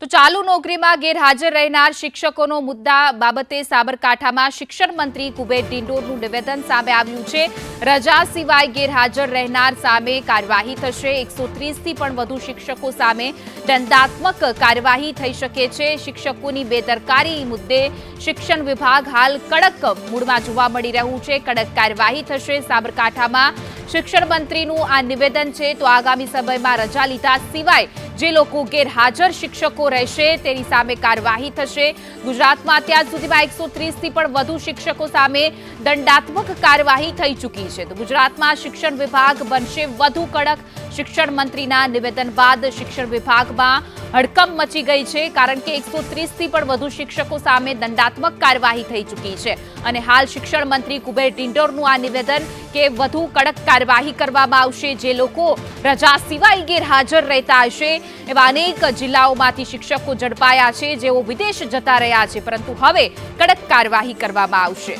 તો ચાલુ નોકરીમાં ગેરહાજર રહેનાર શિક્ષકોનો મુદ્દા બાબતે સાબરકાંઠામાં શિક્ષણ મંત્રી કુબેર ડિંડોરનું નિવેદન સામે આવ્યું છે. રજા સિવાય ગેરહાજર રહેનાર સામે કાર્યવાહી થશે. એકસો ત્રીસથી પણ વધુ શિક્ષકો સામે દંડાત્મક કાર્યવાહી થઈ શકે છે. શિક્ષકોની બેદરકારી મુદ્દે શિક્ષણ વિભાગ હાલ કડક મૂડમાં જોવા મળી રહ્યું છે. કડક કાર્યવાહી થશે. સાબરકાંઠામાં શિક્ષણ મંત્રીનું આ નિવેદન છે. તો આગામી સમયમાં રજા લીધા સિવાય જે લોકો ગેરહાજર શિક્ષકો રહેશે, તેની સામે કાર્યવાહી થશે. ગુજરાતમાં અત્યાર સુધીમાં એકસો ત્રીસથી પણ વધુ શિક્ષકો સામે દંડાત્મક કાર્યવાહી થઈ ચૂકી છે. તો ગુજરાતમાં શિક્ષણ વિભાગ બનશે વધુ કડક. શિક્ષણ મંત્રીના નિવેદન બાદ શિક્ષણ વિભાગમાં હડકંપ મચી ગઈ છે, કારણ કે એકસો ત્રીસથી પણ વધુ શિક્ષકો સામે દંડાત્મક કાર્યવાહી થઈ ચૂકી છે. અને હાલ શિક્ષણ મંત્રી કુબેર ડિંડોરનું આ નિવેદન કે વધુ કડક કાર્યવાહી કરવામાં આવશે, જે લોકો રજા સિવાય ગેરહાજર રહેતા હશે એવા અનેક જિલ્લાઓમાંથી શિક્ષકો ઝડપાયા છે, જેઓ વિદેશ જતા રહ્યા છે, પરંતુ હવે કડક કાર્યવાહી કરવામાં આવશે.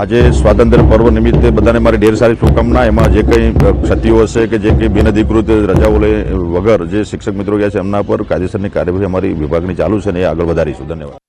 આજે સ્વાતંત્ર્ય પર્વ નિમિત્તે બધાને મારી ઢેર સારી શુભકામના. એમાં જે કંઈ ક્ષતિઓ હશે કે જે કંઈ બિનઅધિકૃત રજાઓ લે વગર જે શિક્ષક મિત્રો ગયા છે, એમના પર કાયદેસરની કાર્યવાહી અમારી વિભાગની ચાલુ છે ને એ આગળ વધારીશું. ધન્યવાદ.